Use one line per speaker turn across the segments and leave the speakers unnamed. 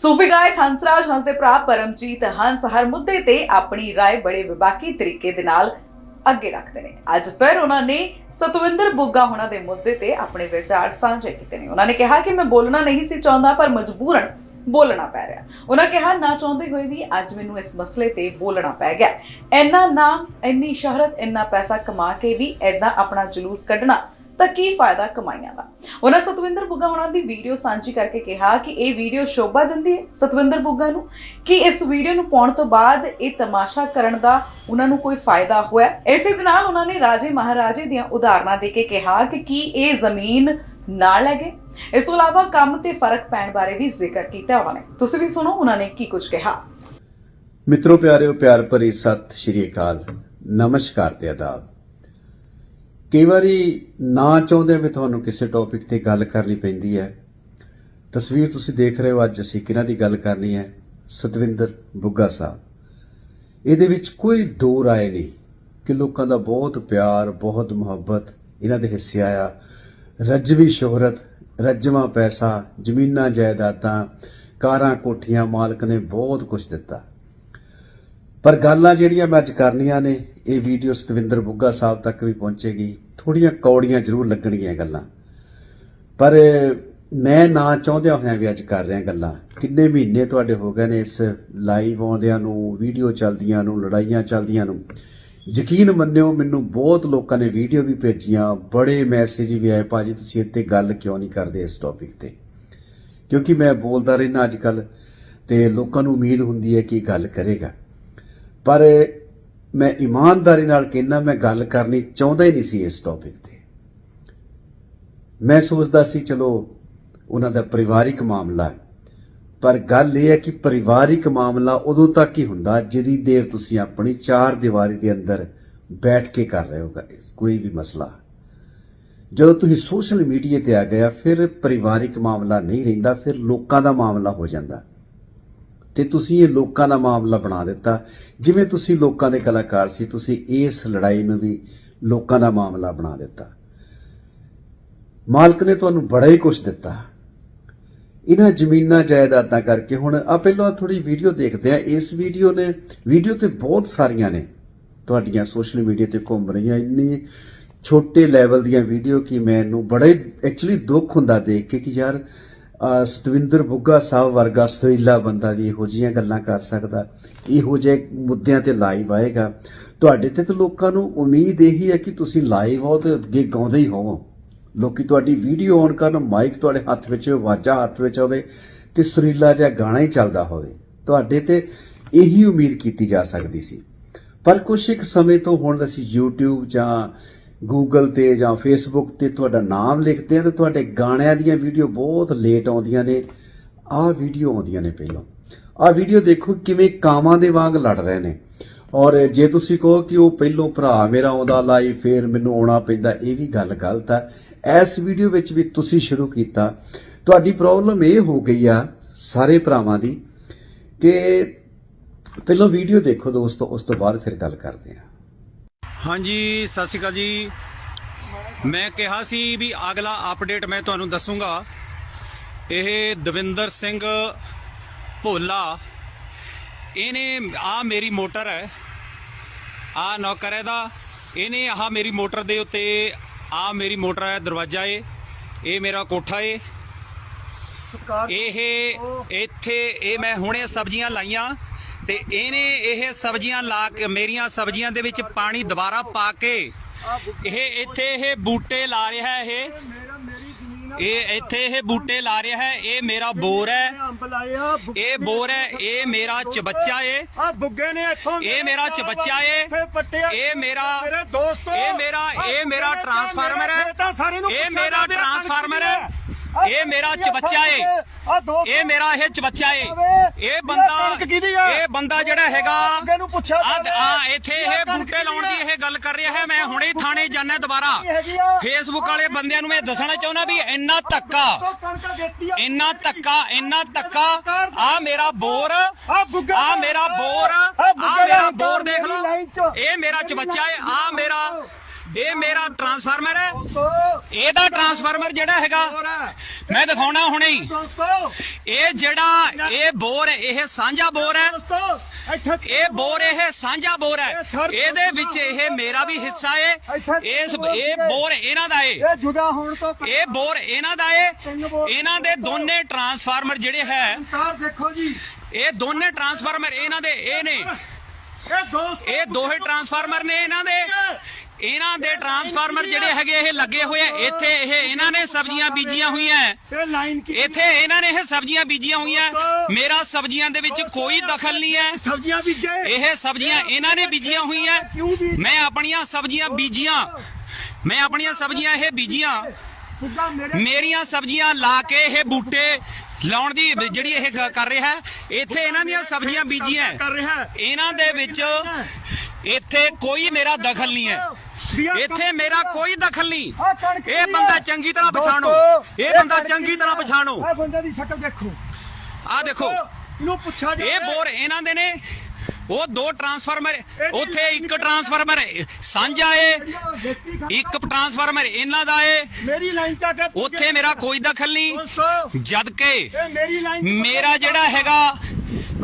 ਸੂਫੀ ਗਾਇਕ ਹੰਸਰਾਜ ਹੰਸ ਦੇ ਭਰਾ ਪਰਮਜੀਤ ਹੰਸ ਹਰ ਮੁੱਦੇ ਤੇ ਆਪਣੀ رائے ਬੜੇ ਵਿਵਾਕੀ ਤਰੀਕੇ ਦੇ ਨਾਲ ਅੱਗੇ ਰੱਖਦੇ ਨੇ ਅੱਜ ਫਿਰ ਉਹਨਾਂ ਨੇ ਸਤਵਿੰਦਰ ਬੁੱਗਾ ਹੋਣਾ ਦੇ ਮੁੱਦੇ ਤੇ ਆਪਣੇ ਵਿਚਾਰ ਸਾਂਝੇ ਕੀਤੇ ਨੇ ਉਹਨਾਂ ਨੇ ਕਿਹਾ ਕਿ ਮੈਂ ਬੋਲਣਾ ਨਹੀਂ ਸੀ ਚਾਹੁੰਦਾ ਪਰ ਮਜਬੂਰਨ ਬੋਲਣਾ ਪੈ ਰਿਹਾ ਉਹਨਾਂ ਕਿਹਾ ਨਾ ਚਾਹੁੰਦੇ ਹੋਏ ਵੀ ਅੱਜ ਮੈਨੂੰ ਇਸ ਮਸਲੇ ਤੇ ਬੋਲਣਾ ਪੈ ਗਿਆ ਇੰਨਾ ਨਾਮ ਇੰਨੀ ਸ਼ਹਰਤ ਇੰਨਾ ਪੈਸਾ ਕਮਾ ਕੇ ਵੀ ਐਦਾਂ ਆਪਣਾ ਜਲੂਸ ਕੱਢਣਾ ਤਾਂ ਕੀ ਫਾਇਦਾ ਕਮਾਈਆਂ ਦਾ? ਉਹਨਾਂ ਸਤਵਿੰਦਰ ਬੁੱਗਾ ਹੋਣਾ ਦੀ ਵੀਡੀਓ ਸਾਂਝੀ ਕਰਕੇ ਕਿਹਾ ਕਿ ਇਹ ਵੀਡੀਓ ਸ਼ੋਭਾ ਦਿੰਦੀ ਹੈ ਸਤਵਿੰਦਰ ਬੁੱਗਾ ਨੂੰ ਕਿ ਇਸ ਵੀਡੀਓ ਨੂੰ ਪਾਉਣ ਤੋਂ ਬਾਅਦ ਇਹ ਤਮਾਸ਼ਾ ਕਰਨ ਦਾ ਉਹਨਾਂ ਨੂੰ ਕੋਈ ਫਾਇਦਾ ਹੋਇਆ। ਇਸੇ ਦੇ ਨਾਲ ਉਹਨਾਂ ਨੇ ਰਾਜੇ ਮਹਾਰਾਜੇ ਦੀਆਂ ਉਦਾਹਰਨਾਂ ਦੇ ਕੇ ਕਿਹਾ ਕਿ ਕੀ ਇਹ ਜ਼ਮੀਨ ਨਾਲ ਲੈ ਇਸ ਤੋਂ ਇਲਾਵਾ ਕੰਮ ਤੇ ਫ਼ਰਕ ਪੈਣ ਬਾਰੇ ਵੀ ਜ਼ਿਕਰ ਕੀਤਾ ਉਹਨਾਂ ਨੇ। ਤੁਸੀਂ ਵੀ ਸੁਣੋ ਉਹਨਾਂ ਨੇ ਕੀ ਕੁਝ ਕਿਹਾ।
ਮਿੱਤਰੋ ਪਿਆਰਿਓ, ਪਿਆਰ ਭਰੀ ਸਤਿ ਸ਼੍ਰੀ ਅਕਾਲ। ਨਮਸਕਾਰ ਤੇ ਆਦਾਬ। ਕਈ ਵਾਰੀ ਨਾ ਚਾਹੁੰਦੇ ਵੀ ਤੁਹਾਨੂੰ ਕਿਸੇ ਟੌਪਿਕ ਤੇ ਗੱਲ ਕਰਨੀ ਪੈਂਦੀ ਹੈ। ਤਸਵੀਰ ਤੁਸੀਂ ਦੇਖ ਰਹੇ ਹੋ, ਅੱਜ ਅਸੀਂ ਕਿਹਨਾਂ ਦੀ ਗੱਲ ਕਰਨੀ ਹੈ? ਸਤਵਿੰਦਰ ਬੁੱਗਾ ਸਾਹਿਬ। ਇਹਦੇ ਵਿੱਚ ਕੋਈ ਦੋ ਰਾਏ ਨਹੀਂ ਕਿ ਲੋਕਾਂ ਦਾ ਬਹੁਤ ਪਿਆਰ, ਬਹੁਤ ਮੁਹੱਬਤ ਇਹਨਾਂ ਦੇ ਹਿੱਸੇ ਆਇਆ। ਰੱਜਵੀ ਸ਼ੋਹਰਤ, ਰੱਜਵਾ ਪੈਸਾ, ਜ਼ਮੀਨਾਂ ਜਾਇਦਾਦਾਂ, ਕਾਰਾਂ ਕੋਠੀਆਂ, ਮਾਲਕ ਨੇ ਬਹੁਤ ਕੁਝ ਦਿੱਤਾ। ਪਰ ਗੱਲਾਂ ਜਿਹੜੀਆਂ ਮੈਂ ਅੱਜ ਕਰਨੀਆਂ ਨੇ, ਇਹ ਵੀਡੀਓ ਸਤਵਿੰਦਰ ਬੁੱਗਾ ਸਾਹਿਬ ਤੱਕ ਵੀ ਪਹੁੰਚੇਗੀ। ਥੋੜੀਆਂ ਕੌੜੀਆਂ ਜ਼ਰੂਰ ਲੱਗਣਗੀਆਂ ਗੱਲਾਂ। ਪਰ ਮੈਂ ਨਾ ਚਾਹੁੰਦਿਆਂ ਹੋਇਆਂ ਵੀ ਅੱਜ ਕਰ ਰਿਹਾ ਗੱਲਾਂ। ਕਿੰਨੇ ਮਹੀਨੇ ਤੁਹਾਡੇ ਹੋ ਗਏ ਨੇ ਇਸ ਲਾਈਵ ਆਉਂਦਿਆਂ ਨੂੰ ਵੀਡੀਓ ਚੱਲਦੀਆਂ ਨੂੰ, ਲੜਾਈਆਂ ਚੱਲਦੀਆਂ ਨੂੰ। ਯਕੀਨ ਮੰਨਿਓ, ਮੈਨੂੰ ਬਹੁਤ ਲੋਕਾਂ ਨੇ ਵੀਡੀਓ ਵੀ ਭੇਜੀਆਂ। ਬੜੇ ਮੈਸੇਜ ਵੀ ਆਏ, ਭਾਜੀ, ਤੁਸੀਂ ਇੱਥੇ ਗੱਲ ਕਿਉਂ ਨਹੀਂ ਕਰਦੇ ਇਸ ਟੌਪਿਕ ਤੇ? ਕਿਉਂਕਿ ਮੈਂ ਬੋਲਦਾ ਰਹਿਣਾ ਅੱਜ ਕੱਲ ਤੇ ਲੋਕਾਂ ਨੂੰ ਉਮੀਦ ਹੁੰਦੀ ਹੈ ਕਿ ਗੱਲ ਕਰੇਗਾ। ਪਰ ਮੈਂ ਇਮਾਨਦਾਰੀ ਨਾਲ ਕਹਿੰਦਾ ਮੈਂ ਗੱਲ ਕਰਨੀ ਚਾਹੁੰਦਾ ਹੀ ਨਹੀਂ ਸੀ ਇਸ ਟੌਪਿਕ ਤੇ। ਮੈਂ ਸੋਚਦਾ ਸੀ, ਚਲੋ, ਉਹਨਾਂ ਦਾ ਪਰਿਵਾਰਿਕ ਮਾਮਲਾ ਹੈ। ਪਰ ਗੱਲ ਇਹ ਹੈ ਕਿ ਪਰਿਵਾਰਿਕ ਮਾਮਲਾ ਉਦੋਂ ਤੱਕ ਹੀ ਹੁੰਦਾ ਜਿਹੜੀ ਦੇਰ ਤੁਸੀਂ ਆਪਣੀ ਚਾਰ ਦੀਵਾਰੀ ਦੇ ਅੰਦਰ ਬੈਠ ਕੇ ਕਰ ਰਹੇ ਹੋ ਕੋਈ ਵੀ ਮਸਲਾ। ਜਦੋਂ ਤੁਸੀਂ ਸੋਸ਼ਲ ਮੀਡੀਆ ਤੇ ਆ ਗਿਆ ਫਿਰ ਪਰਿਵਾਰਿਕ ਮਾਮਲਾ ਨਹੀਂ ਰਹਿੰਦਾ, ਫਿਰ ਲੋਕਾਂ ਦਾ ਮਾਮਲਾ ਹੋ ਜਾਂਦਾ। ਤੇ ਤੁਸੀਂ ਇਹ ਲੋਕਾਂ ਦਾ ਮਾਮਲਾ ਬਣਾ ਦਿੱਤਾ। ਜਿਵੇਂ ਤੁਸੀਂ ਲੋਕਾਂ ਦੇ ਕਲਾਕਾਰ ਸੀ, ਤੁਸੀਂ ਇਸ ਲੜਾਈ ਨੂੰ ਵੀ ਲੋਕਾਂ ਦਾ ਮਾਮਲਾ ਬਣਾ ਦਿੱਤਾ। ਮਾਲਕ ਨੇ ਤੁਹਾਨੂੰ ਬੜਾ ਹੀ ਕੁਝ ਦਿੱਤਾ। ਇਹਨਾਂ ਜ਼ਮੀਨਾਂ ਜਾਇਦਾਦਾਂ ਕਰਕੇ ਹੁਣ ਆ ਪਹਿਲਾਂ ਥੋੜੀ ਵੀਡੀਓ ਦੇਖਦੇ ਆ। ਇਸ ਵੀਡੀਓ ਨੇ, ਵੀਡੀਓ ਤੇ ਬਹੁਤ ਸਾਰੀਆਂ ਨੇ। ਤੁਹਾਡੀਆਂ ਸੋਸ਼ਲ ਮੀਡੀਆ ਤੇ ਘੁੰਮ ਰਹੀਆਂ ਇੰਨੀ ਛੋਟੇ ਲੈਵਲ ਦੀਆਂ ਵੀਡੀਓ ਕਿ ਮੈਨੂੰ ਬੜਾ ਹੀ ਐਕਚੁਅਲੀ ਦੁੱਖ ਹੁੰਦਾ ਦੇਖ ਕੇ ਕਿ ਯਾਰ ਸਤਵਿੰਦਰ ਬੁੱਗਾ ਸਾਹਿਬ ਵਰਗਾ ਸੁਰੀਲਾ ਬੰਦਾ ਵੀ ਇਹੋ ਜਿਹੀਆਂ ਗੱਲਾਂ ਕਰ ਸਕਦਾ। ਇਹੋ ਜਿਹੇ ਮੁੱਦਿਆਂ ਤੇ ਲਾਈਵ ਆਏਗਾ। ਤੁਹਾਡੇ ਤੇ ਤਾਂ ਲੋਕਾਂ ਨੂੰ ਉਮੀਦ ਇਹੀ ਹੈ ਕਿ ਤੁਸੀਂ ਲਾਈਵ ਹੋ ਤੇ ਅੱਗੇ ਗਾਉਂਦੇ ਹੀ ਹੋਵੋ। ਲੋਕੀ ਤੁਹਾਡੀ ਵੀਡੀਓ ਔਨ ਕਰਨ ਮਾਈਕ ਤੁਹਾਡੇ ਹੱਥ ਵਿੱਚ ਹੋਵੇ ਵਾਜਾ ਹੱਥ ਵਿੱਚ ਹੋਵੇ ਤੇ ਸੁਰੀਲਾ ਜਿਹਾ ਗਾਣਾ ਹੀ ਚੱਲਦਾ ਹੋਵੇ। ਤੁਹਾਡੇ ਤੇ ਇਹੀ ਉਮੀਦ ਕੀਤੀ ਜਾ ਸਕਦੀ ਸੀ। ਪਰ ਕੁਝ ਇੱਕ ਸਮੇਂ ਤੋਂ ਹੁਣ ਅਸੀਂ YouTube ਜਾਂ ਗੂਗਲ ਤੇ ਜਾਂ ਫੇਸਬੁੱਕ ਤੇ ਤੁਹਾਡਾ ਨਾਮ ਲਿਖਦੇ ਆ ਤਾਂ ਤੁਹਾਡੇ ਗਾਣਿਆਂ ਦੀਆਂ ਵੀਡੀਓ ਬਹੁਤ ਲੇਟ ਆਉਂਦੀਆਂ ਨੇ। ਆਹ ਵੀਡੀਓ ਆਉਂਦੀਆਂ ਨੇ ਪਹਿਲਾਂ। ਆਹ ਵੀਡੀਓ ਦੇਖੋ ਕਿਵੇਂ ਕਾਮਾਂ ਦੇ ਵਾਂਗ ਲੜ ਰਹੇ ਨੇ। ਔਰ ਜੇ ਤੁਸੀਂ ਕਹੋ ਕਿ ਉਹ ਪਹਿਲੋਂ ਭਰਾ ਮੇਰਾ ਆਉਂਦਾ ਲਾਈ, ਫੇਰ ਮੈਨੂੰ ਆਉਣਾ ਪੈਂਦਾ, ਇਹ ਵੀ ਗੱਲ ਗਲਤ ਆ। ਇਸ ਵੀਡੀਓ ਵਿੱਚ ਵੀ ਤੁਸੀਂ ਸ਼ੁਰੂ ਕੀਤਾ। ਤੁਹਾਡੀ ਪ੍ਰੋਬਲਮ ਇਹ ਹੋ ਗਈ ਆ ਸਾਰੇ ਭਰਾਵਾਂ ਦੀ ਕਿ ਪਹਿਲਾਂ ਵੀਡੀਓ ਦੇਖੋ ਦੋਸਤੋ, ਉਸ ਤੋਂ ਬਾਅਦ ਫਿਰ ਗੱਲ ਕਰਦੇ ਆ
ਹਾਂਜੀ ਸਤਿ ਸ਼੍ਰੀ ਅਕਾਲ ਜੀ। ਮੈਂ ਕਿਹਾ ਸੀ ਵੀ ਅਗਲਾ ਅਪਡੇਟ ਮੈਂ ਤੁਹਾਨੂੰ ਦੱਸੂਗਾ। ਇਹ ਦਵਿੰਦਰ ਸਿੰਘ ਭੋਲਾ ਇਹਨੇ ਆ ਮੇਰੀ ਮੋਟਰ ਹੈ। ਆ ਨੌਕਰ ਹੈ ਦਾ। ਇਹਨੇ ਆਹ ਮੇਰੀ ਮੋਟਰ ਦੇ ਉੱਤੇ ਆ ਮੇਰੀ ਮੋਟਰ ਹੈ ਦਰਵਾਜ਼ਾ ਏ। ਇਹ ਮੇਰਾ ਕੋਠਾ ਏ। ਇਹ ਇੱਥੇ ਇਹ ਮੈਂ ਹੁਣੇ ਸਬਜ਼ੀਆਂ ਲਾਈਆਂ। ਤੇ ਇਹਨੇ ਇਹ ਸਬਜ਼ੀਆਂ ਲਾ ਕੇ ਮੇਰੀਆਂ ਸਬਜ਼ੀਆਂ ਦੇ ਵਿੱਚ ਪਾਣੀ ਦੁਬਾਰਾ ਪਾ ਕੇ ਇਹ ਇੱਥੇ ਇਹ ਬੂਟੇ ਲਾ ਰਿਹਾ ਇਹ। ਇਹ ਇੱਥੇ ਇਹ ਬੂਟੇ ਲਾ ਰਿਹਾ ਹੈ ਇਹ ਮੇਰਾ ਬੋਰ ਹੈ। ਇਹ ਬੋਰ ਹੈ ਇਹ ਮੇਰਾ ਚਬੱਚਾ ਏ।
ਆ ਬੁੱਗੇ ਨੇ ਇੱਥੋਂ
ਇਹ ਮੇਰਾ ਚਬੱਚਾ ਏ। ਇਹ ਮੇਰਾ ਇਹ ਮੇਰਾ ਇਹ ਮੇਰਾ ਟਰਾਂਸਫਾਰਮਰ ਹੈ। ਇਹ ਮੇਰਾ ਟਰਾਂਸਫਾਰਮਰ ਹੈ? ਇਹ ਮੇਰਾ ਚਬੱਚਾ ਏ। ਇਹ ਮੇਰਾ ਇਹ ਚਬੱਚਾ ਏ। ਇਹ ਬੰਦਾ? ਇਹ ਬੰਦਾ ਜਿਹੜਾ ਹੈਗਾ
ਅੱਗੇ ਨੂੰ ਪੁੱਛਿਆ
ਆ ਇੱਥੇ
ਇਹ
ਬੂਟੇ ਲਾਉਣ ਦੀ ਇਹ ਗੱਲ ਕਰ ਰਿਹਾ ਹੈ। ਮੈਂ ਹੁਣੇ ਥਾਣੇ ਜਾਣਾ ਦੁਬਾਰਾ। ਫੇਸਬੁੱਕ ਵਾਲੇ ਬੰਦਿਆਂ ਨੂੰ ਮੈਂ ਦੱਸਣਾ ਚਾਹੁੰਦਾ ਵੀ ਇੰਨਾ ਧੱਕਾ। ਇੰਨਾ ਧੱਕਾ ਇੰਨਾ ਧੱਕਾ। ਆ ਮੇਰਾ ਬੋਰ।
ਆ
ਮੇਰਾ ਬੋਰ।
ਆ
ਮੇਰਾ ਬੋਰ ਦੇਖ। ਲਓ। ਇਹ ਮੇਰਾ ਚਬੱਚਾ ਹੈ ਆ ਮੇਰਾ ਇਹ ਮੇਰਾ ਟਰਾਂਸਫਾਰਮਰ ਹੈ।
ਦੋਸਤੋ।
ਇਹਦਾ ਟਰਾਂਸਫਾਰਮਰ ਜਿਹੜਾ ਹੈਗਾ। ਮੈਂ ਦਿਖਾਉਣਾ ਹੁਣੇ ਹੀ।
ਦੋਸਤੋ।
ਇਹ ਜਿਹੜਾ ਇਹ ਬੋਰ ਹੈ ਇਹ ਸਾਂਝਾ ਬੋਰ ਹੈ। ਇਹ ਬੋਰ ਇਹ ਸਾਂਝਾ ਬੋਰ ਹੈ। ਇਹਦੇ ਵਿੱਚ ਇਹ ਮੇਰਾ ਵੀ ਹਿੱਸਾ ਹੈ ਇਸ ਇਹ ਬੋਰ ਇਹਨਾਂ ਦਾ ਹੈ
ਇਹ ਜੁਦਾ ਹੋਣ ਤੋਂ
ਇਹ ਬੋਰ ਇਹਨਾਂ ਦਾ ਹੈ ਇਹਨਾਂ ਦੇ ਦੋਨੇ ਟਰਾਂਸਫਾਰਮਰ ਜਿਹੜੇ ਹੈ
ਕਾਰ ਦੇਖੋ ਜੀ।
ਇਹ ਦੋਨੇ ਟਰਾਂਸਫਾਰਮਰ ਇਹਨਾਂ ਦੇ ਇਹ ਨੇ।
ਇਹ
ਦੋਹੇ ਟਰਾਂਸਫਾਰਮਰ ਨੇ ਇਹਨਾਂ ਦੇ। ਇਹਨਾਂ ਦੇ ਟਰਾਂਸਫਾਰਮਰ ਜਿਹੜੇ ਹੈਗੇ ਇਹ ਲੱਗੇ ਹੋਏ ਆ। ਇੱਥੇ ਇਹ ਇਹਨਾਂ ਨੇ ਸਬਜ਼ੀਆਂ ਬੀਜੀਆਂ ਹੋਈਆਂ ਇੱਥੇ ਇਹਨਾਂ ਨੇ ਇਹ ਸਬਜ਼ੀਆਂ ਬੀਜੀਆਂ ਹੋਈਆਂ। ਮੇਰਾ ਸਬਜ਼ੀਆਂ ਦੇ ਵਿੱਚ ਕੋਈ ਦਖਲ ਨਹੀਂ ਹੈ
ਸਬਜ਼ੀਆਂ ਬੀਜੇ।
ਇਹ ਸਬਜ਼ੀਆਂ ਇਹਨਾਂ ਨੇ ਬੀਜੀਆਂ ਹੋਈਆਂ। ਮੈਂ ਆਪਣੀਆਂ ਸਬਜ਼ੀਆਂ ਬੀਜੀਆਂ। ਮੈਂ ਆਪਣੀਆਂ ਸਬਜ਼ੀਆਂ ਇਹ ਬੀਜੀਆਂ। ਮੇਰੀਆਂ ਸਬਜ਼ੀਆਂ ਲਾ ਕੇ ਇਹ ਬੂਟੇ ਲਾਉਣ ਦੀ ਜਿਹੜੀ ਇਹ ਕਰ ਰਿਹਾ ਹੈ, ਇੱਥੇ ਇਹਨਾਂ ਦੀਆਂ ਸਬਜ਼ੀਆਂ ਬੀਜੀਆਂ। ਇਹਨਾਂ ਦੇ ਵਿੱਚ ਇੱਥੇ ਕੋਈ ਮੇਰਾ ਦਖਲ ਨਹੀਂ ਹੈ। ਇੱਥੇ ਮੇਰਾ ਕੋਈ ਦਖਲ ਨਹੀਂ। ਇਹ ਬੰਦਾ। ਚੰਗੀ ਤਰ੍ਹਾਂ ਪਛਾਣੋ। ਇਹ ਬੰਦਾ ਚੰਗੀ ਤਰ੍ਹਾਂ। ਪਛਾਣੋ।
ਆਹ ਬੰਦੇ ਦੀ ਸ਼ਕਲ ਦੇਖੋ।
ਆਹ ਦੇਖੋ।
ਇਹਨੂੰ ਪੁੱਛਿਆ ਜਾਵੇ।
ਇਹ ਬੋਰ ਇਹਨਾਂ ਦੇ ਨੇ। ਉਹ ਦੋ ਟਰਾਂਸਫਾਰਮਰ ਉੱਥੇ ਇੱਕ ਟਰਾਂਸਫਾਰਮਰ ਸਾਂਝਾ ਏ ਇੱਕ ਟਰਾਂਸਫਾਰਮਰ ਇਹਨਾਂ ਦਾ ਏ
ਮੇਰੀ ਲਾਈਨ ਚਾ
ਉੱਥੇ ਮੇਰਾ ਕੋਈ ਦਖਲ ਨਹੀਂ। ਜਦ ਕਿ
ਮੇਰਾ
ਜਿਹੜਾ ਹੈਗਾ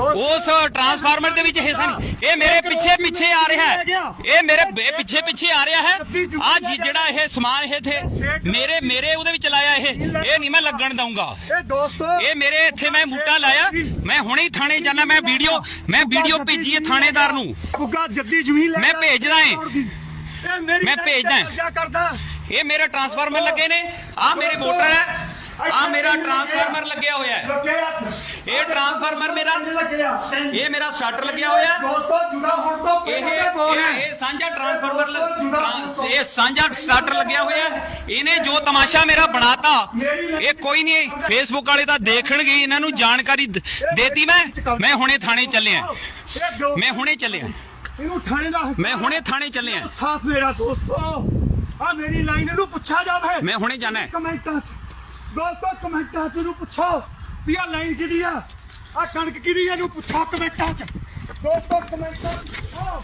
ਉਸ ਟਰਾਂਸਫਾਰਮਰ ਦੇ ਵਿੱਚ ਹਿੱਸਾ ਨਹੀਂ। ਇਹ ਮੇਰੇ ਪਿੱਛੇ ਪਿੱਛੇ ਆ ਰਿਹਾ ਹੈ। ਇਹ ਮੇਰੇ ਪਿੱਛੇ ਪਿੱਛੇ ਆ ਰਿਹਾ ਹੈ। ਆ ਜਿਹੜਾ ਇਹ ਸਮਾਨ ਇਹ ਥੇ ਮੇਰੇ ਮੇਰੇ ਉਹਦੇ ਵਿੱਚ ਲਾਇਆ ਇਹ। ਇਹ ਨਹੀਂ ਮੈਂ ਲੱਗਣ ਦਊਂਗਾ।
ਇਹ ਦੋਸਤੋ।
ਇਹ ਮੇਰੇ ਇੱਥੇ ਮੈਂ ਬੂਟਾ ਲਾਇਆ। ਮੈਂ ਹੁਣੇ ਹੀ ਥਾਣੇ ਜਾਣਾ ਮੈਂ ਵੀਡੀਓ ਮੈਂ ਵੀਡੀਓ ਭੇਜੀ ਹੈ ਥਾਣੇਦਾਰ ਨੂੰ।
ਬੁੱਗਾ ਜੱਦੀ ਜ਼ਮੀਨ ਲੈ
ਮੈਂ ਭੇਜਦਾ
ਮੇਰੀ
ਮੈਂ ਭੇਜਦਾ ਇਹ ਮੇਰੇ ਟਰਾਂਸਫਾਰਮਰ ਲੱਗੇ ਨੇ। ਆ ਮੇਰੇ ਮੋਟਰ ਹੈ। ਆ ਮੇਰਾ ਟਰਾਂਸਫਾਰਮਰ ਲੱਗਿਆ ਹੋਇਆ ਹੈ।
ਲੱਗੇ ਹੱਥ।
ਇਹ ਟਰਾਂਸਫਾਰਮਰ ਮੇਰਾ
ਲੱਗਿਆ।
ਇਹ ਮੇਰਾ ਸਟਾਰਟਰ ਲੱਗਿਆ ਹੋਇਆ। ਹੈ।
ਦੋਸਤੋ ਜੁੜਾ ਹੋਣ ਤੋਂ
ਇਹ
ਪਹਿਲਾਂ ਇਹ ਬੋਲ
ਇਹ
ਹੈ
ਇਹ ਸਾਂਝਾ ਟਰਾਂਸਫਾਰਮਰ ਟਰਾਂਸ- ਇਹ ਸਾਂਝਾ ਸਟਾਰਟਰ ਲੱਗਿਆ ਹੋਇਆ ਹੈ। ਇਹਨੇ ਜੋ ਤਮਾਸ਼ਾ ਮੇਰਾ ਬਣਾਤਾ ਇਹ ਕੋਈ ਨਹੀਂ ਫੇਸਬੁੱਕ ਵਾਲੇ ਤਾਂ ਦੇਖਣਗੇ ਹੀ, ਇਹਨਾਂ ਨੂੰ ਜਾਣਕਾਰੀ ਦ- ਦੇਤੀ ਮੈਂ। ਮੈਂ ਹੁਣੇ ਥਾਣੇ ਚੱਲਿਆ
ਇਹ ਜੋ
ਮੈਂ ਹੁਣੇ ਚੱਲਿਆ
ਇਹਨੂੰ ਥਾਣੇ ਦਾ
ਮੈਂ ਹੁਣੇ ਥਾਣੇ ਚੱਲਿਆ
ਸਾਥ ਮੇਰਾ ਦੋਸਤੋ। ਆ ਮੇਰੀ ਲਾਈਨ ਇਹਨੂੰ ਪੁੱਛਿਆ ਜਾਵੇ।
ਮੈਂ ਹੁਣੇ ਜਾਣਾ ਹੈ।
ਕਮੈਂਟਾਂ 'ਚ ਦੋਸਤੋ ਕਮੈਂਟਾਂ 'ਚ ਇਹਨੂੰ ਪੁੱਛੋ ਵੀ ਆ ਲਾਈਨ ਕਿਹਦੀ ਆ? ਆ ਕਣਕ ਕਿਹਦੀ ਆ ਇਹਨੂੰ ਪੁੱਛੋ ਕਮੈਂਟਾਂ 'ਚ। ਦੋਸਤੋ ਕਮੈਂਟਾਂ 'ਚ ਪੁੱਛੋ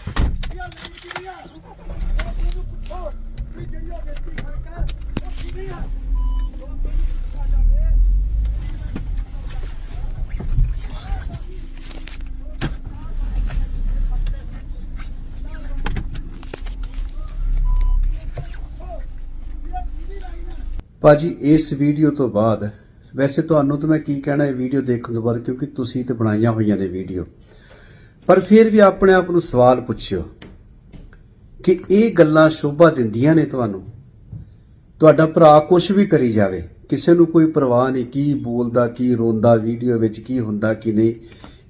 ਵੀ ਆ ਲਾਈਨ ਕਿਹਦੀ ਆ? ਇਹਨੂੰ ਪੁੱਛੋ ਵੀ ਜਿਹੜੀ ਉਹ ਵੇਚੀ ਕਣਕ ਆ, ਉਹ ਕਿਹਦੀ ਆ?
ਭਾਜੀ, ਇਸ ਵੀਡੀਓ ਤੋਂ ਬਾਅਦ ਵੈਸੇ ਤੁਹਾਨੂੰ ਤਾਂ ਮੈਂ ਕੀ ਕਹਿਣਾ, ਇਹ ਵੀਡੀਓ ਦੇਖਣ ਤੋਂ ਬਾਅਦ, ਕਿਉਂਕਿ ਤੁਸੀਂ ਤੇ ਬਣਾਈਆਂ ਹੋਈਆਂ ਨੇ ਵੀਡੀਓ। ਪਰ ਫਿਰ ਵੀ ਆਪਣੇ ਆਪ ਨੂੰ ਸਵਾਲ ਪੁੱਛਿਓ ਕਿ ਇਹ ਗੱਲਾਂ ਸ਼ੋਭਾ ਦਿੰਦੀਆਂ ਨੇ ਤੁਹਾਨੂੰ? ਤੁਹਾਡਾ ਭਰਾ ਕੁਝ ਵੀ ਕਰੀ ਜਾਵੇ, ਕਿਸੇ ਨੂੰ ਕੋਈ ਪਰਵਾਹ ਨਹੀਂ, ਕੀ ਬੋਲਦਾ, ਕੀ ਰੋਂਦਾ, ਵੀਡੀਓ ਵਿੱਚ ਕੀ ਹੁੰਦਾ, ਕੀ ਨਹੀਂ,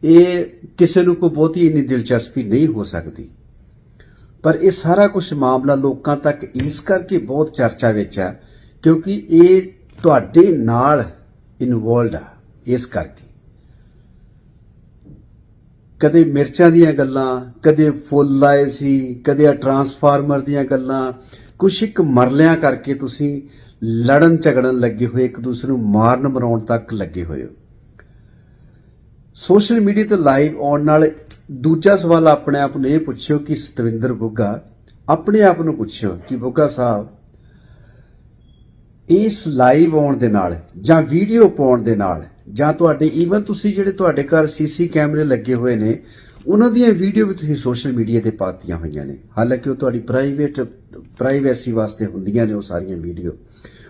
ਇਹ ਕਿਸੇ ਨੂੰ ਕੋਈ ਬਹੁਤੀ ਇੰਨੀ ਦਿਲਚਸਪੀ ਨਹੀਂ ਹੋ ਸਕਦੀ। ਪਰ ਇਹ ਸਾਰਾ ਕੁਝ ਮਾਮਲਾ ਲੋਕਾਂ ਤੱਕ ਇਸ ਕਰਕੇ ਬਹੁਤ ਚਰਚਾ ਵਿੱਚ ਆ ਕਿਉਂਕਿ ਇਹ ਤੁਹਾਡੇ ਨਾਲ ਇਨਵੋਲਡ ਆ, ਇਸ ਕਰਕੇ। ਕਦੇ ਮਿਰਚਾਂ ਦੀਆਂ ਗੱਲਾਂ, ਕਦੇ ਫੁੱਲ ਲਾਏ ਸੀ, ਕਦੇ ਆ ਟਰਾਂਸਫਾਰਮਰ ਦੀਆਂ ਗੱਲਾਂ, ਕੁਛ ਇੱਕ ਮਰਲਿਆਂ ਕਰਕੇ ਤੁਸੀਂ ਲੜਨ ਝਗੜਨ ਲੱਗੇ ਹੋਏ, ਇੱਕ ਦੂਸਰੇ ਨੂੰ ਮਾਰਨ ਮਰਾਉਣ ਤੱਕ ਲੱਗੇ ਹੋਏ ਹੋ। ਸੋਸ਼ਲ ਮੀਡੀਆ ਤੇ ਲਾਈਵ ਆਉਣ ਨਾਲ ਦੂਜਾ ਸਵਾਲ ਆਪਣੇ ਆਪ ਨੂੰ ਇਹ ਪੁੱਛਿਓ ਕਿ ਸਤਵਿੰਦਰ ਬੁੱਗਾ ਆਪਣੇ ਆਪ ਨੂੰ ਪੁੱਛਿਓ ਕਿ ਬੁੱਗਾ ਸਾਹਿਬ ਇਸ ਲਾਈਵ ਆਉਣ ਦੇ ਨਾਲ ਜਾਂ ਵੀਡੀਓ ਪਾਉਣ ਦੇ ਨਾਲ ਜਾਂ ਤੁਹਾਡੇ ਈਵਨ ਤੁਸੀਂ ਜਿਹੜੇ ਤੁਹਾਡੇ ਘਰ ਸੀਸੀ ਕੈਮਰੇ ਲੱਗੇ ਹੋਏ ਨੇ, ਉਹਨਾਂ ਦੀਆਂ ਵੀਡੀਓ ਵੀ ਤੁਸੀਂ ਸੋਸ਼ਲ ਮੀਡੀਆ ਤੇ ਪਾਤੀਆਂ ਹੋਈਆਂ ਨੇ। ਹਾਲਾਂਕਿ ਉਹ ਤੁਹਾਡੀ ਪ੍ਰਾਈਵੇਟ ਪ੍ਰਾਈਵੇਸੀ ਵਾਸਤੇ ਹੁੰਦੀਆਂ ਨੇ ਉਹ ਸਾਰੀਆਂ ਵੀਡੀਓ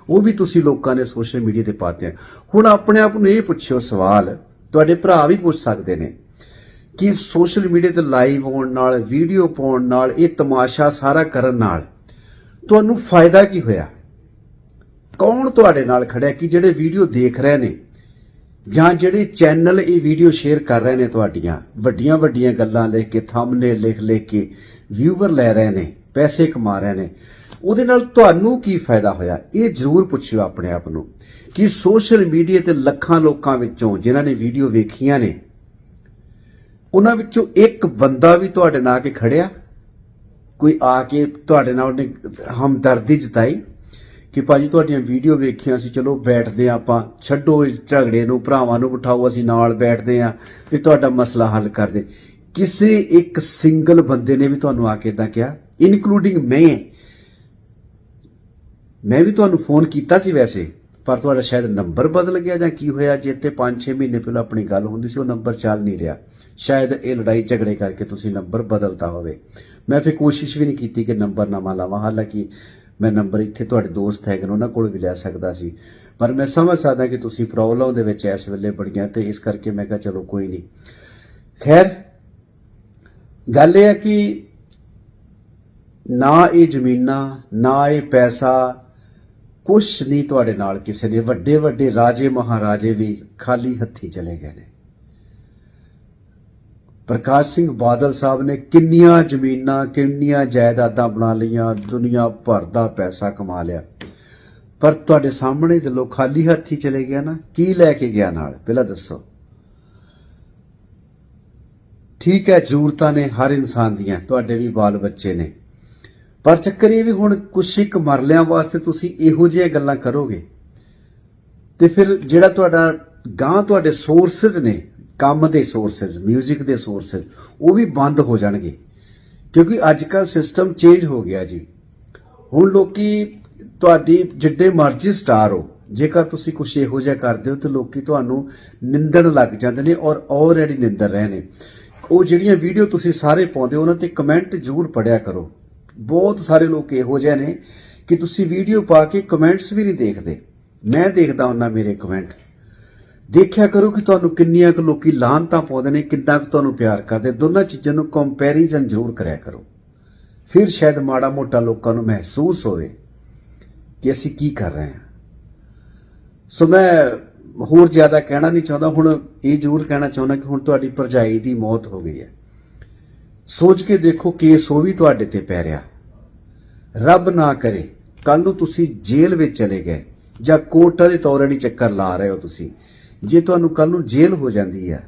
ਉਹ ਵੀ ਤੁਸੀਂ ਲੋਕਾਂ ਨੇ ਸੋਸ਼ਲ ਮੀਡੀਆ ਤੇ ਪਾਤੀਆਂ। ਹੁਣ ਆਪਣੇ ਆਪ ਨੂੰ ਇਹ ਪੁੱਛਿਓ ਸਵਾਲ, ਤੁਹਾਡੇ ਭਰਾ ਵੀ ਪੁੱਛ ਸਕਦੇ ਨੇ ਕਿ ਸੋਸ਼ਲ ਮੀਡੀਆ ਤੇ ਲਾਈਵ ਹੋਣ ਨਾਲ ਵੀਡੀਓ ਪਾਉਣ ਨਾਲ, ਇਹ ਤਮਾਸ਼ਾ ਸਾਰਾ ਕਰਨ ਨਾਲ ਤੁਹਾਨੂੰ ਫਾਇਦਾ ਕੀ ਹੋਇਆ? ਕੌਣ ਤੁਹਾਡੇ ਨਾਲ ਖੜਿਆ ਕਿ ਜਿਹੜੇ ਵੀਡੀਓ ਦੇਖ ਰਹੇ ਨੇ? ਜਾਂ ਜਿਹੜੇ ਚੈਨਲ ਇਹ ਵੀਡੀਓ ਸ਼ੇਅਰ ਕਰ ਰਹੇ ਨੇ ਤੁਹਾਡੀਆਂ? ਵੱਡੀਆਂ ਵੱਡੀਆਂ ਗੱਲਾਂ ਲਿਖ ਕੇ ਥੰਬਨੇਲ ਲਿਖ ਲਿਖ ਕੇ ਵਿਊਵਰ ਲੈ ਰਹੇ ਨੇ, ਪੈਸੇ ਕਮਾ ਰਹੇ ਨੇ। ਉਹਦੇ ਨਾਲ ਤੁਹਾਨੂੰ ਕੀ ਫਾਇਦਾ ਹੋਇਆ? ਇਹ ਜ਼ਰੂਰ ਪੁੱਛਿਓ ਆਪਣੇ ਆਪ ਨੂੰ ਕਿ ਸੋਸ਼ਲ ਮੀਡੀਆ ਤੇ ਲੱਖਾਂ ਲੋਕਾਂ ਵਿੱਚੋਂ ਜਿਨ੍ਹਾਂ ਨੇ ਵੀਡੀਓ ਵੇਖੀਆਂ ਨੇ, ਉਹਨਾਂ ਵਿੱਚੋਂ ਇੱਕ ਬੰਦਾ ਵੀ ਤੁਹਾਡੇ ਨਾਲ ਆ ਕੇ ਖੜਿਆ? ਕੋਈ ਆ ਕੇ ਤੁਹਾਡੇ ਨਾਲ ਉਹਨੇ ਹਮਦਰਦੀ ਜਤਾਈ? ਕਿ ਭਾਜੀ ਤੁਹਾਡੀਆਂ ਵੀਡੀਓ ਵੇਖੀਆਂ ਸੀ, ਚਲੋ ਬੈਠਦੇ ਹਾਂ ਆਪਾਂ। ਛੱਡੋ ਇਸ ਝਗੜੇ ਨੂੰ, ਭਰਾਵਾਂ ਨੂੰ ਬਿਠਾਓ, ਅਸੀਂ ਨਾਲ ਬੈਠਦੇ ਹਾਂ ਤੇ ਤੁਹਾਡਾ ਮਸਲਾ ਹੱਲ ਕਰਦੇ। ਕਿਸੇ ਇੱਕ ਸਿੰਗਲ ਬੰਦੇ ਨੇ ਵੀ ਤੁਹਾਨੂੰ ਆ ਕੇ ਇਦਾਂ ਕਿਹਾ ਇਨਕਲੂਡਿੰਗ ਮੈਂ। ਮੈਂ ਵੀ ਤੁਹਾਨੂੰ ਫੋਨ ਕੀਤਾ ਸੀ ਵੈਸੇ, ਪਰ ਤੁਹਾਡਾ ਸ਼ਾਇਦ ਨੰਬਰ ਬਦਲ ਗਿਆ ਜਾਂ ਕੀ ਹੋਇਆ, ਜੇ ਤੇ 5-6 ਮਹੀਨੇ ਪਹਿਲਾਂ ਆਪਣੀ ਗੱਲ ਹੁੰਦੀ ਸੀ, ਉਹ ਨੰਬਰ ਚੱਲ ਨਹੀਂ ਰਿਹਾ। ਸ਼ਾਇਦ ਇਹ ਲੜਾਈ ਝਗੜੇ ਕਰਕੇ ਤੁਸੀਂ ਨੰਬਰ ਬਦਲਤਾ ਹੋਵੇ। ਮੈਂ ਫਿਰ ਕੋਸ਼ਿਸ਼ ਵੀ ਨਹੀਂ ਕੀਤੀ ਕਿ ਨੰਬਰ ਨਵਾਂ ਲਾਵਾਂ ਹਾਲਾਂਕਿ ਮੈਂ ਨੰਬਰ ਇੱਥੇ ਤੁਹਾਡੇ ਦੋਸਤ ਹੈਗੇ ਨੇ, ਉਹਨਾਂ ਕੋਲ ਵੀ ਲੈ ਸਕਦਾ ਸੀ। ਪਰ ਮੈਂ ਸਮਝ ਸਕਦਾ ਕਿ ਤੁਸੀਂ ਪ੍ਰੋਬਲਮ ਦੇ ਵਿੱਚ ਇਸ ਵੇਲੇ ਬੜੀਆਂ ਤੇ ਇਸ ਕਰਕੇ ਮੈਂ ਕਿਹਾ ਚਲੋ ਕੋਈ ਨਹੀਂ। ਖੈਰ, ਗੱਲ ਇਹ ਹੈ ਕਿ ਨਾ ਇਹ ਜ਼ਮੀਨਾਂ, ਨਾ ਇਹ ਪੈਸਾ, ਕੁਛ ਨਹੀਂ ਤੁਹਾਡੇ ਨਾਲ ਕਿਸੇ ਨੇ। ਵੱਡੇ ਵੱਡੇ ਰਾਜੇ ਮਹਾਰਾਜੇ ਵੀ ਖਾਲੀ ਹੱਥੀ ਚਲੇ ਗਏ ਨੇ। ਪ੍ਰਕਾਸ਼ ਸਿੰਘ ਬਾਦਲ ਸਾਹਿਬ ਨੇ ਕਿੰਨੀਆਂ ਜ਼ਮੀਨਾਂ, ਕਿੰਨੀਆਂ ਜਾਇਦਾਦਾਂ ਬਣਾ ਲਈਆਂ, ਦੁਨੀਆ ਭਰ ਦਾ ਪੈਸਾ ਕਮਾ ਲਿਆ। ਪਰ ਤੁਹਾਡੇ ਸਾਹਮਣੇ ਦੇ ਲੋਕ ਖਾਲੀ ਹੱਥੀ ਚਲੇ ਗਿਆ ਨਾ, ਕੀ ਲੈ ਕੇ ਗਿਆ ਨਾਲ? ਪਹਿਲਾਂ ਦੱਸੋ। ਠੀਕ ਹੈ, ਜ਼ਰੂਰਤਾਂ ਨੇ ਹਰ ਇਨਸਾਨ ਦੀਆਂ, ਤੁਹਾਡੇ ਵੀ ਬਾਲ ਬੱਚੇ ਨੇ। ਪਰ ਚੱਕਰ ਇਹ ਵੀ ਹੁਣ ਕੁਛ ਇੱਕ ਮਰਲਿਆਂ ਵਾਸਤੇ ਤੁਸੀਂ ਇਹੋ ਜਿਹੀਆਂ ਗੱਲਾਂ ਕਰੋਗੇ। ਤੇ ਫਿਰ ਜਿਹੜਾ ਤੁਹਾਡਾ ਗਾਂ ਤੁਹਾਡੇ ਸੋਰਸਸ ਨੇ ਕੰਮ ਦੇ ਸੋਰਸਸ 뮤직 ਦੇ ਸੋਰਸਸ ਉਹ ਵੀ ਬੰਦ ਹੋ ਜਾਣਗੇ। ਕਿਉਂਕਿ ਅੱਜ ਕੱਲ ਸਿਸਟਮ ਚੇਂਜ ਹੋ ਗਿਆ ਜੀ। ਹੁਣ ਲੋਕੀ ਤੁਹਾਡੀ ਜਿੱਡੇ ਮਰਜ਼ੀ ਸਟਾਰ ਹੋ, ਜੇਕਰ ਤੁਸੀਂ ਕੁਝ ਇਹੋ ਜਿਹਾ ਕਰਦੇ ਹੋ ਤੇ ਲੋਕੀ ਤੁਹਾਨੂੰ ਨਿੰਦਣ ਲੱਗ ਜਾਂਦੇ ਨੇ ਔਰ ਆਲਰੇਡੀ ਨਿੰਦਰ ਰਹੇ ਨੇ। ਉਹ ਜਿਹੜੀਆਂ ਵੀਡੀਓ ਤੁਸੀਂ ਸਾਰੇ ਪਾਉਂਦੇ ਹੋ, ਉਹਨਾਂ ਤੇ ਕਮੈਂਟ ਜ਼ਰੂਰ ਪੜਿਆ ਕਰੋ। ਬਹੁਤ ਸਾਰੇ ਲੋਕ ਇਹੋ ਜਿਹੇ ਨੇ ਕਿ ਤੁਸੀਂ ਵੀਡੀਓ ਪਾ ਕੇ ਕਮੈਂਟਸ ਵੀ ਨਹੀਂ ਦੇਖਦੇ। ਮੈਂ ਦੇਖਦਾ ਹੁੰਦਾ ਮੇਰੇ ਕਮੈਂਟ ਦੇਖਿਆ ਕਰੋ ਕਿ ਤੁਹਾਨੂੰ ਕਿੰਨੀਆਂ ਕੁ ਲੋਕੀ ਲਾਹਨਤਾਂ ਪਾਉਂਦੇ ਨੇ ਕਿੰਨਾ ਕੁ ਤੁਹਾਨੂੰ ਪਿਆਰ ਕਰਦੇ, ਦੋਨਾਂ ਚੀਜ਼ਾਂ ਨੂੰ ਕੰਪੈਰੀਜ਼ਨ ਜ਼ਰੂਰ ਕਰਿਆ ਕਰੋ। ਫਿਰ ਸ਼ਾਇਦ ਮਾੜਾ ਮੋਟਾ ਲੋਕਾਂ ਨੂੰ ਮਹਿਸੂਸ ਹੋਵੇ ਕਿ ਅਸੀਂ ਕੀ ਕਰ ਰਹੇ ਹਾਂ। ਸੋ ਮੈਂ ਹੋਰ ਜ਼ਿਆਦਾ ਕਹਿਣਾ ਨਹੀਂ ਚਾਹੁੰਦਾ, ਹੁਣ ਇਹ ਜ਼ਰੂਰ ਕਹਿਣਾ ਚਾਹੁੰਦਾ ਕਿ ਹੁਣ ਤੁਹਾਡੀ ਭਰਜਾਈ ਦੀ ਮੌਤ ਹੋ ਗਈ ਹੈ। ਸੋਚ ਕੇ ਦੇਖੋ ਕੇਸ ਉਹ ਵੀ ਤੁਹਾਡੇ ਤੇ ਪੈ ਰਿਹਾ। ਰੱਬ ਨਾ ਕਰੇ ਕੱਲ ਨੂੰ ਤੁਸੀਂ ਜੇਲ੍ਹ ਵਿੱਚ ਚਲੇ ਗਏ ਜਾਂ ਕੋਰਟ ਵਾਲੇ ਤੌਰਣੀ ਚੱਕਰ ਲਾ ਰਹੇ ਹੋ ਤੁਸੀਂ। ਜੇ ਤੁਹਾਨੂੰ ਕੱਲ ਨੂੰ ਜੇਲ੍ਹ ਹੋ ਜਾਂਦੀ ਹੈ,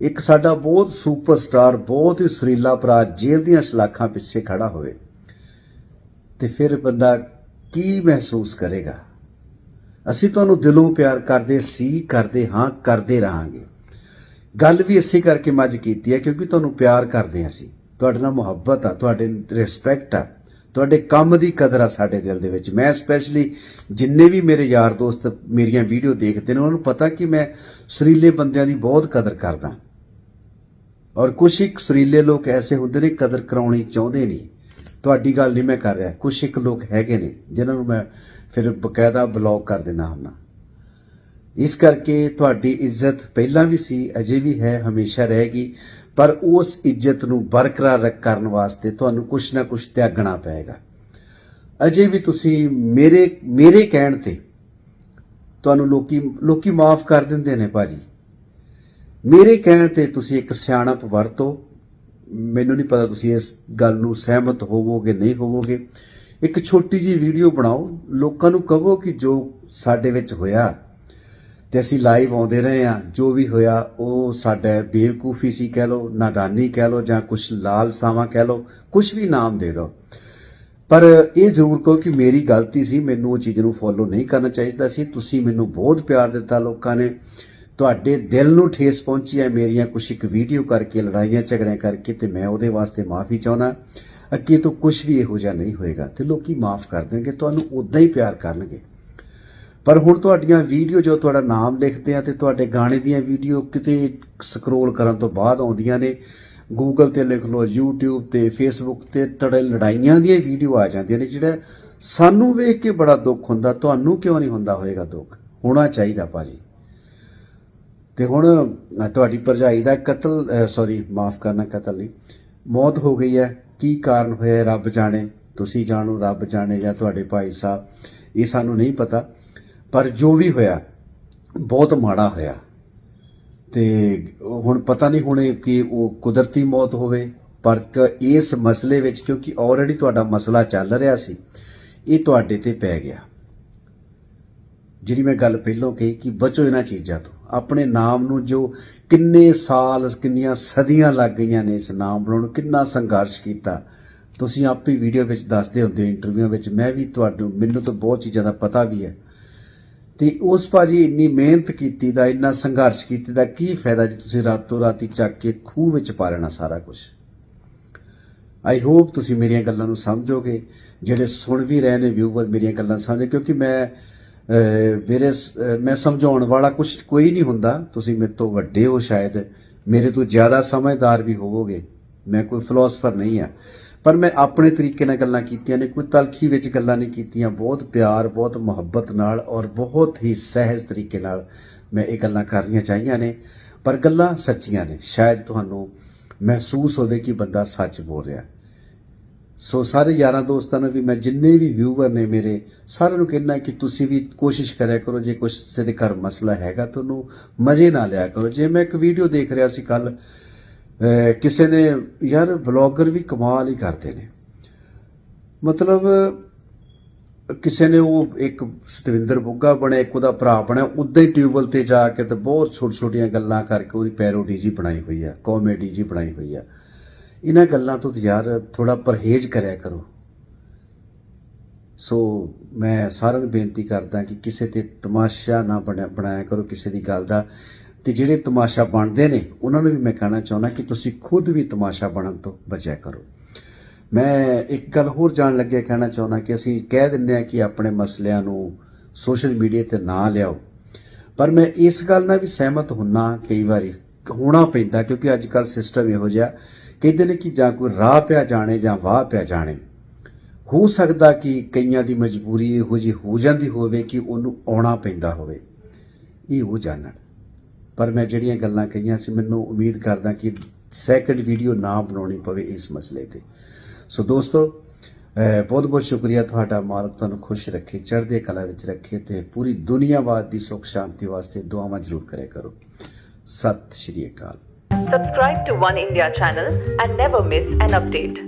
ਇੱਕ ਸਾਡਾ ਬਹੁਤ ਸੁਪਰਸਟਾਰ, ਬਹੁਤ ਹੀ ਸੁਰੀਲਾ ਭਰਾ ਜੇਲ੍ਹ ਦੀਆਂ ਸ਼ਲਾਖਾਂ ਪਿੱਛੇ ਖੜਾ ਹੋਵੇ, ਤੇ ਫਿਰ ਬੰਦਾ ਕੀ ਮਹਿਸੂਸ ਕਰੇਗਾ? ਅਸੀਂ ਤੁਹਾਨੂੰ ਦਿਲੋਂ ਪਿਆਰ ਕਰਦੇ ਸੀ, ਕਰਦੇ ਹਾਂ, ਕਰਦੇ ਰਹਾਂਗੇ। ਗੱਲ ਵੀ ਇਸੇ ਕਰਕੇ ਮੱਝ ਕੀਤੀ ਹੈ, ਕਿਉਂਕਿ ਤੁਹਾਨੂੰ ਪਿਆਰ ਕਰਦੇ ਹਾਂ ਅਸੀਂ। ਤੁਹਾਡੇ ਨਾਲ ਮੁਹੱਬਤ ਆ, ਤੁਹਾਡੇ ਰਿਸਪੈਕਟ ਆ। ਤੁਹਾਡੇ ਕੰਮ ਦੀ ਕਦਰ ਆ ਸਾਡੇ ਦਿਲ ਦੇ ਵਿੱਚ। ਮੈਂ ਸਪੈਸ਼ਲੀ ਜਿੰਨੇ ਵੀ ਮੇਰੇ ਯਾਰ ਦੋਸਤ ਮੇਰੀਆਂ ਵੀਡੀਓ ਦੇਖਦੇ ਨੇ, ਉਹਨਾਂ ਨੂੰ ਪਤਾ ਕਿ ਮੈਂ ਸੁਰੀਲੇ ਬੰਦਿਆਂ ਦੀ ਬਹੁਤ ਕਦਰ ਕਰਦਾ। ਔਰ ਕੁਝ ਇੱਕ ਸੁਰੀਲੇ ਲੋਕ ਐਸੇ ਹੁੰਦੇ ਨੇ, ਕਦਰ ਕਰਾਉਣੀ ਚਾਹੁੰਦੇ ਨਹੀਂ। ਤੁਹਾਡੀ ਗੱਲ ਨਹੀਂ ਮੈਂ ਕਰ ਰਿਹਾ। ਕੁਝ ਇੱਕ ਲੋਕ ਹੈਗੇ ਨੇ, ਜਿਨ੍ਹਾਂ ਨੂੰ ਮੈਂ ਫਿਰ ਬਕਾਇਦਾ ਬਲੌਕ ਕਰ ਦਿੰਦਾ ਹੁੰਦਾ। ਇਸ ਕਰਕੇ ਤੁਹਾਡੀ ਇੱਜ਼ਤ ਪਹਿਲਾਂ ਵੀ ਸੀ, ਅਜੇ ਵੀ ਹੈ, ਹਮੇਸ਼ਾ ਰਹੇਗੀ। ਪਰ ਉਸ ਇੱਜ਼ਤ ਨੂੰ ਬਰਕਰਾਰ ਰੱਖ ਕਰਨ ਵਾਸਤੇ ਤੁਹਾਨੂੰ ਕੁਛ ਨਾ ਕੁਛ ਤਿਆਗਣਾ ਪਏਗਾ। ਅਜੇ ਵੀ ਤੁਸੀਂ ਮੇਰੇ ਮੇਰੇ ਕਹਿਣ ਤੇ ਤੁਹਾਨੂੰ ਲੋਕੀ ਲੋਕੀ ਮਾਫ ਕਰ ਦਿੰਦੇ ਨੇ ਭਾਜੀ। ਮੇਰੇ ਕਹਿਣ ਤੇ ਤੁਸੀਂ ਇੱਕ ਸਿਆਣਪ ਵਰਤੋ। ਮੈਨੂੰ ਨਹੀਂ ਪਤਾ ਤੁਸੀਂ ਇਸ ਗੱਲ ਨੂੰ ਸਹਿਮਤ ਹੋਵੋਗੇ, ਨਹੀਂ ਹੋਵੋਗੇ। ਇੱਕ ਛੋਟੀ ਜੀ ਵੀਡੀਓ ਬਣਾਓ। ਲੋਕਾਂ ਨੂੰ ਕਹੋ ਕਿ ਜੋ ਸਾਡੇ ਵਿੱਚ ਹੋਇਆ ਤੇ ਅਸੀਂ ਲਾਈਵ ਆਉਂਦੇ ਰਹੇ ਆ ਜੋ ਵੀ ਹੋਇਆ, ਉਹ ਸਾਡਾ ਬੇਵਕੂਫੀ ਸੀ ਕਹਿ ਲਓ, ਨਾਦਾਨੀ ਕਹਿ ਲਓ ਜਾਂ ਕੁਝ ਲਾਲਸਾਵਾਂ ਕਹਿ ਲਓ ਕੁਝ ਵੀ ਨਾਮ ਦੇ ਦਿਓ। ਪਰ ਇਹ ਜ਼ਰੂਰ ਕਹੋ ਕਿ ਮੇਰੀ ਗਲਤੀ ਸੀ, ਮੈਨੂੰ ਉਹ ਚੀਜ਼ ਨੂੰ ਫੋਲੋ ਨਹੀਂ ਕਰਨਾ ਚਾਹੀਦਾ ਸੀ। ਤੁਸੀਂ ਮੈਨੂੰ ਬਹੁਤ ਪਿਆਰ ਦਿੱਤਾ ਲੋਕਾਂ ਨੇ। ਤੁਹਾਡੇ ਦਿਲ ਨੂੰ ਠੇਸ ਪਹੁੰਚੀ ਹੈ ਮੇਰੀਆਂ ਕੁਝ ਇੱਕ ਵੀਡੀਓ ਕਰਕੇ, ਲੜਾਈਆਂ ਝਗੜਿਆਂ ਕਰਕੇ ਤੇ ਮੈਂ ਉਹਦੇ ਵਾਸਤੇ ਮਾਫੀ ਚਾਹੁੰਦਾ ਅੱਗੇ ਤੋਂ ਕੁਝ ਵੀ ਇਹੋ ਜਿਹਾ ਨਹੀਂ ਹੋਏਗਾ ਤੇ ਲੋਕੀ ਮਾਫ ਕਰ ਦੇਣਗੇ, ਤੁਹਾਨੂੰ ਉਦਾਂ ਹੀ ਪਿਆਰ ਕਰਨਗੇ। ਪਰ ਹੁਣ ਤੁਹਾਡੀਆਂ ਵੀਡੀਓ ਜੋ ਤੁਹਾਡਾ ਨਾਮ ਲਿਖਦੇ ਆ ਤੇ ਤੁਹਾਡੇ ਗਾਣੇ ਦੀਆਂ ਵੀਡੀਓ ਕਿਤੇ ਸਕਰੋਲ ਕਰਨ ਤੋਂ ਬਾਅਦ ਆਉਂਦੀਆਂ ਨੇ ਗੂਗਲ ਤੇ ਲਿਖ ਲਓ, YouTube ਤੇ Facebook ਤੇ ਤੜੇ ਲੜਾਈਆਂ ਦੀਆਂ ਵੀਡੀਓ ਆ ਜਾਂਦੀਆਂ ਨੇ, ਜਿਹੜਾ ਸਾਨੂੰ ਵੇਖ ਕੇ ਬੜਾ ਦੁੱਖ ਹੁੰਦਾ, ਤੁਹਾਨੂੰ ਕਿਉਂ ਨਹੀਂ ਹੁੰਦਾ ਹੋਏਗਾ ਦੁੱਖ? ਹੋਣਾ ਚਾਹੀਦਾ ਭਾਜੀ। ਤੇ ਹੁਣ ਤੁਹਾਡੀ ਭਰਜਾਈ ਦਾ ਕਤਲ ਸੌਰੀ ਮਾਫ ਕਰਨਾ ਕਤਲ ਨਹੀਂ, ਮੌਤ ਹੋ ਗਈ ਹੈ, ਕੀ ਕਾਰਨ ਹੋਇਆ ਰੱਬ ਜਾਣੇ? ਤੁਸੀਂ ਜਾਣੋ, ਰੱਬ ਜਾਣੇ ਜਾਂ ਤੁਹਾਡੇ ਭਾਈ ਸਾਹਿਬ, ਇਹ ਸਾਨੂੰ ਨਹੀਂ ਪਤਾ। ਪਰ ਜੋ ਵੀ ਹੋਇਆ, ਬਹੁਤ ਮਾੜਾ ਹੋਇਆ। ਤੇ ਹੁਣ ਪਤਾ ਨਹੀਂ ਹੁਣੇ ਕਿ ਉਹ ਕੁਦਰਤੀ ਮੌਤ ਹੋਵੇ, ਪਰ ਕ- ਇਸ ਮਸਲੇ ਵਿੱਚ ਕਿਉਂਕਿ ਆਲਰੇਡੀ ਤੁਹਾਡਾ ਮਸਲਾ ਚੱਲ ਰਿਹਾ ਸੀ, ਇਹ ਤੁਹਾਡੇ ਤੇ ਪੈ ਗਿਆ। ਜਿਹੜੀ ਮੈਂ ਗੱਲ ਪਹਿਲਾਂ ਕਹੀ ਕਿ ਬਚੋ ਇਹਨਾਂ ਚੀਜ਼ਾਂ ਤੋਂ। ਆਪਣੇ ਨਾਮ ਨੂੰ ਜੋ ਕਿੰਨੇ ਸਾਲ, ਕਿੰਨੀਆਂ ਸਦੀਆਂ ਲੱਗ ਗਈਆਂ ਨੇ ਇਸ ਨਾਮ ਬਣਾਉਣ ਨੂੰ, ਕਿੰਨਾ ਸੰਘਰਸ਼ ਕੀਤਾ। ਤੁਸੀਂ ਆਪੇ ਵੀਡੀਓ ਵਿੱਚ ਦੱਸਦੇ ਹੁੰਦੇ ਇੰਟਰਵਿਊ ਵਿੱਚ। ਮੈਂ ਵੀ ਤੁਹਾਨੂੰ, ਮੈਨੂੰ ਤਾਂ ਬਹੁਤ ਚੀਜ਼ਾਂ ਦਾ ਪਤਾ ਵੀ ਹੈ। ਤੇ ਉਸ ਭਾਜੀ ਇੰਨੀ ਮਿਹਨਤ ਕੀਤੀ ਦਾ, ਇੰਨਾ ਸੰਘਰਸ਼ ਕੀਤੀ ਦਾ ਕੀ ਫਾਇਦਾ ਜੇ ਤੁਸੀਂ ਰਾਤੋਂ ਰਾਤੀ ਚੱਕ ਕੇ ਖੂਹ ਵਿੱਚ ਪਾ ਲੈਣਾ ਸਾਰਾ ਕੁਝ ਆਈ ਹੋਪ ਤੁਸੀਂ ਮੇਰੀਆਂ ਗੱਲਾਂ ਨੂੰ ਸਮਝੋਗੇ, ਜਿਹੜੇ ਸੁਣ ਵੀ ਰਹੇ ਨੇ ਵਿਊਵਰ ਮੇਰੀਆਂ ਗੱਲਾਂ ਸਮਝੇ, ਕਿਉਂਕਿ ਮੈਂ ਮੇਰੇ ਮੈਂ ਸਮਝਾਉਣ ਵਾਲਾ ਕੁਝ ਕੋਈ ਨਹੀਂ ਹੁੰਦਾ। ਤੁਸੀਂ ਮੇਰੇ ਤੋਂ ਵੱਡੇ ਹੋ ਸ਼ਾਇਦ। ਮੇਰੇ ਤੋਂ ਜ਼ਿਆਦਾ ਸਮਝਦਾਰ ਵੀ ਹੋਵੋਗੇ। ਮੈਂ ਕੋਈ ਫਿਲਾਸਫਰ ਨਹੀਂ ਆ। ਪਰ ਮੈਂ ਆਪਣੇ ਤਰੀਕੇ ਨਾਲ ਗੱਲਾਂ ਕੀਤੀਆਂ ਨੇ, ਕੋਈ ਤਲਖੀ ਵਿੱਚ ਗੱਲਾਂ ਨਹੀਂ ਕੀਤੀਆਂ। ਬਹੁਤ ਪਿਆਰ, ਬਹੁਤ ਮੁਹੱਬਤ ਨਾਲ ਔਰ ਬਹੁਤ ਹੀ ਸਹਿਜ ਤਰੀਕੇ ਨਾਲ ਮੈਂ ਇਹ ਗੱਲਾਂ ਕਰਨੀਆਂ ਚਾਹੀਆਂ ਨੇ, ਪਰ ਗੱਲਾਂ ਸੱਚੀਆਂ ਨੇ। ਸ਼ਾਇਦ ਤੁਹਾਨੂੰ ਮਹਿਸੂਸ ਹੋਵੇ ਕਿ ਬੰਦਾ ਸੱਚ ਬੋਲ ਰਿਹਾ। ਸੋ ਸਾਰੇ ਯਾਰਾਂ ਦੋਸਤਾਂ ਨੂੰ ਵੀ ਮੈਂ, ਜਿੰਨੇ ਵੀ ਵਿਊਵਰ ਨੇ ਮੇਰੇ, ਸਾਰਿਆਂ ਨੂੰ ਕਹਿਣਾ ਕਿ ਤੁਸੀਂ ਵੀ ਕੋਸ਼ਿਸ਼ ਕਰਿਆ ਕਰੋ, ਜੇ ਕੁਛ ਕਿਸੇ ਦੇ ਘਰ ਮਸਲਾ ਹੈਗਾ ਤੁਹਾਨੂੰ ਮਜ਼ੇ ਨਾਲ ਲਿਆ ਕਰੋ। ਜੇ ਮੈਂ ਇੱਕ ਵੀਡੀਓ ਦੇਖ ਰਿਹਾ ਸੀ ਕੱਲ ਕਿਸੇ ਨੇ ਯਾਰ ਵਲੌਗਰ ਵੀ ਕਮਾਲ ਹੀ ਕਰਦੇ ਨੇ। ਮਤਲਬ ਕਿਸੇ ਨੇ ਉਹ ਇੱਕ ਸਤਵਿੰਦਰ ਬੁੱਗਾ ਬਣਿਆ ਇੱਕ ਉਹਦਾ ਭਰਾ ਬਣਿਆ ਉਦਾਂ ਹੀ ਟਿਊਬਲ ਤੇ ਜਾ ਕੇ ਤੇ ਬਹੁਤ ਛੋਟ ਛੋਟੀਆਂ ਗੱਲਾਂ ਕਰਕੇ ਉਹਦੀ ਪੈਰੋਡੀ ਜੀ ਬਣਾਈ ਹੋਈ ਆ ਕਾਮੇਡੀ ਜੀ ਬਣਾਈ ਹੋਈ ਆ। ਇਹਨਾਂ ਗੱਲਾਂ ਤੋਂ ਤਾਂ ਯਾਰ ਥੋੜਾ ਪਰਹੇਜ਼ ਕਰਿਆ ਕਰੋ। ਸੋ ਮੈਂ ਸਾਰਿਆਂ ਨੂੰ ਬੇਨਤੀ ਕਰਦਾ ਕਿ ਕਿਸੇ ਤੇ ਤਮਾਸ਼ਾ ਨਾ ਬਣਿਆ, ਬਣਾਇਆ ਕਰੋ ਕਿਸੇ ਦੀ ਗੱਲ ਦਾ। ਤੇ ਜਿਹੜੇ ਤਮਾਸ਼ਾ ਬਣਦੇ ਨੇ, ਉਹਨਾਂ ਨੂੰ ਵੀ ਮੈਂ ਕਹਿਣਾ ਚਾਹੁੰਦਾ ਕਿ ਤੁਸੀਂ ਖੁਦ ਵੀ ਤਮਾਸ਼ਾ ਬਣਨ ਤੋਂ ਬਚਿਆ ਕਰੋ। ਮੈਂ ਇੱਕ ਗੱਲ ਹੋਰ ਜਾਣ ਲੱਗਿਆ ਕਹਿਣਾ ਚਾਹੁੰਦਾ ਕਿ ਅਸੀਂ ਕਹਿ ਦਿੰਦੇ ਆ ਕਿ ਆਪਣੇ ਮਸਲਿਆਂ ਨੂੰ ਸੋਸ਼ਲ ਮੀਡੀਆ ਤੇ ਨਾ ਲਿਆਓ। ਪਰ ਮੈਂ ਇਸ ਗੱਲ ਨਾਲ ਵੀ ਸਹਿਮਤ ਹੁੰਨਾ, ਕਈ ਵਾਰੀ ਹੋਣਾ ਪੈਂਦਾ ਕਿਉਂਕਿ ਅੱਜ ਕੱਲ ਸਿਸਟਮ ਇਹੋ ਜਿਹਾ ਕਹਿੰਦੇ ਨੇ ਕਿ ਜਾਂ ਕੋਈ ਰਾਹ ਪਿਆ ਜਾਣੇ ਜਾਂ ਵਾਹ ਪਿਆ ਜਾਣੇ। ਹੋ ਸਕਦਾ ਕਿ ਕਈਆਂ ਦੀ ਮਜਬੂਰੀ ਇਹੋ ਜਿਹੀ ਹੋ ਜਾਂਦੀ ਹੋਵੇ ਕਿ ਉਹਨੂੰ ਆਉਣਾ ਪੈਂਦਾ ਹੋਵੇ। ਇਹ ਉਹ ਜਾਣਨ। ਪਰ ਮੈਂ ਜਿਹੜੀਆਂ ਗੱਲਾਂ ਕਹੀਆਂ ਸੀ, ਮੈਨੂੰ ਉਮੀਦ ਕਰਦਾ ਕਿ ਸੈਕੰਡ ਵੀਡੀਓ ਨਾ ਬਣਾਉਣੀ ਪਵੇ ਇਸ ਮਸਲੇ ਤੇ। ਸੋ ਦੋਸਤੋ ਬਹੁਤ ਬਹੁਤ ਸ਼ੁਕਰੀਆ ਤੁਹਾਡਾ, ਮਾਲਕ ਤੁਹਾਨੂੰ ਖੁਸ਼ ਰੱਖੇ, ਚੜ੍ਹਦੇ ਕਲਾ ਵਿੱਚ ਰੱਖੇ ਤੇ ਪੂਰੀ ਦੁਨੀਆਵਾਦ ਦੀ ਸੁੱਖ ਸ਼ਾਂਤੀ ਵਾਸਤੇ ਦੁਆਵਾਂ ਜ਼ਰੂਰ ਕਰਿਆ ਕਰੋ। ਸਤਿ ਸ਼੍ਰੀ ਅਕਾਲ।
Subscribe to One India channel and never miss an update.